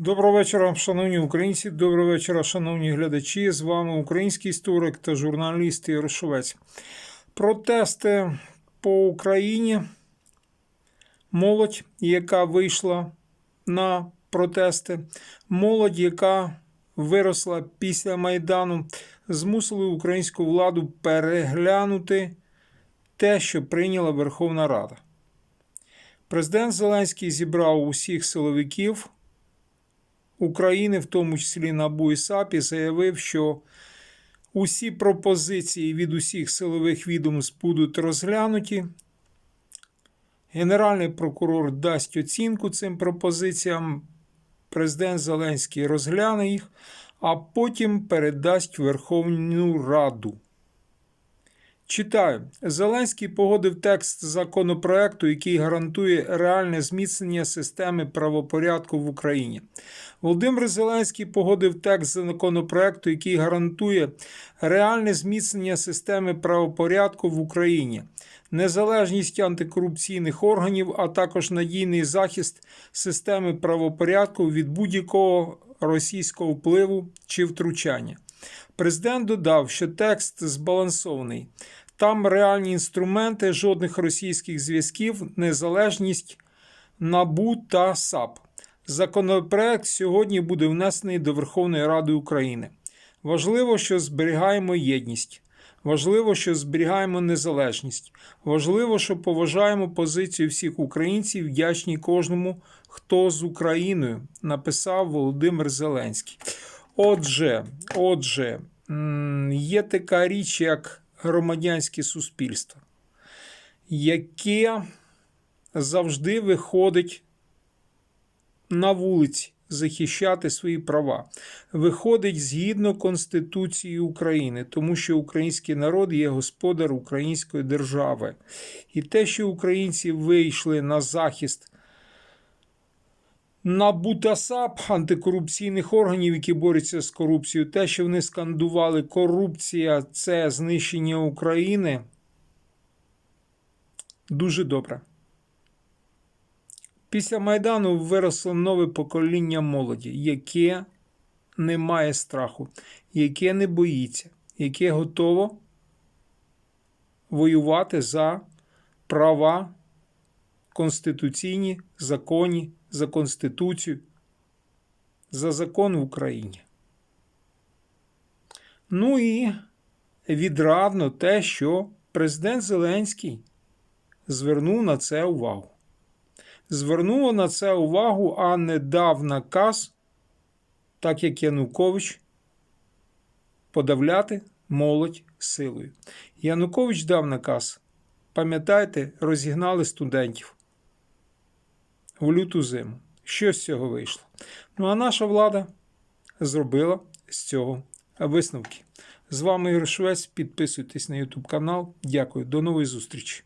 Доброго вечора, шановні українці. Доброго вечора, шановні глядачі. З вами український історик та журналіст Ігор Шовець. Протести по Україні. Молодь, яка вийшла на протести, молодь, яка виросла після Майдану, змусили українську владу переглянути те, що прийняла Верховна Рада. Президент Зеленський зібрав усіх силовиків. України, в тому числі НАБУ і заявив, що усі пропозиції від усіх силових відомств будуть розглянуті. Генеральний прокурор дасть оцінку цим пропозиціям. Президент Зеленський розгляне їх, а потім передасть Верховну Раду. Читаю. Зеленський погодив текст законопроекту, який гарантує реальне зміцнення системи правопорядку в Україні. Володимир Зеленський погодив текст законопроекту, який гарантує реальне зміцнення системи правопорядку в Україні, незалежність антикорупційних органів, а також надійний захист системи правопорядку від будь-якого російського впливу чи втручання. Президент додав, що текст збалансований. Там реальні інструменти, жодних російських зв'язків, незалежність НАБУ та САП. Законопроект сьогодні буде внесений до Верховної Ради України. Важливо, що зберігаємо єдність. Важливо, що зберігаємо незалежність. Важливо, що поважаємо позицію всіх українців, вдячні кожному, хто з Україною, написав Володимир Зеленський. Отже, отже, є така річ, як громадянське суспільство, яке завжди виходить на вулиці захищати свої права, виходить згідно Конституції України, тому що український народ є господар української держави. І те, що українці вийшли на захист на Бутасап антикорупційних органів, які борються з корупцією, те, що вони скандували корупція це знищення України. Дуже добре. Після Майдану виросло нове покоління молоді, яке не має страху, яке не боїться, яке готово воювати за права конституційні, законні, за Конституцію, за закон в Україні. Ну і відрадно те, що президент Зеленський звернув на це увагу. Звернув на це увагу, а не дав наказ, так як Янукович, подавляти молодь силою. Янукович дав наказ. Пам'ятаєте, розігнали студентів в люту зиму. Що з цього вийшло? Ну а наша влада зробила з цього висновки. З вами Ігор Швець. Підписуйтесь на YouTube канал. Дякую, до нової зустрічі.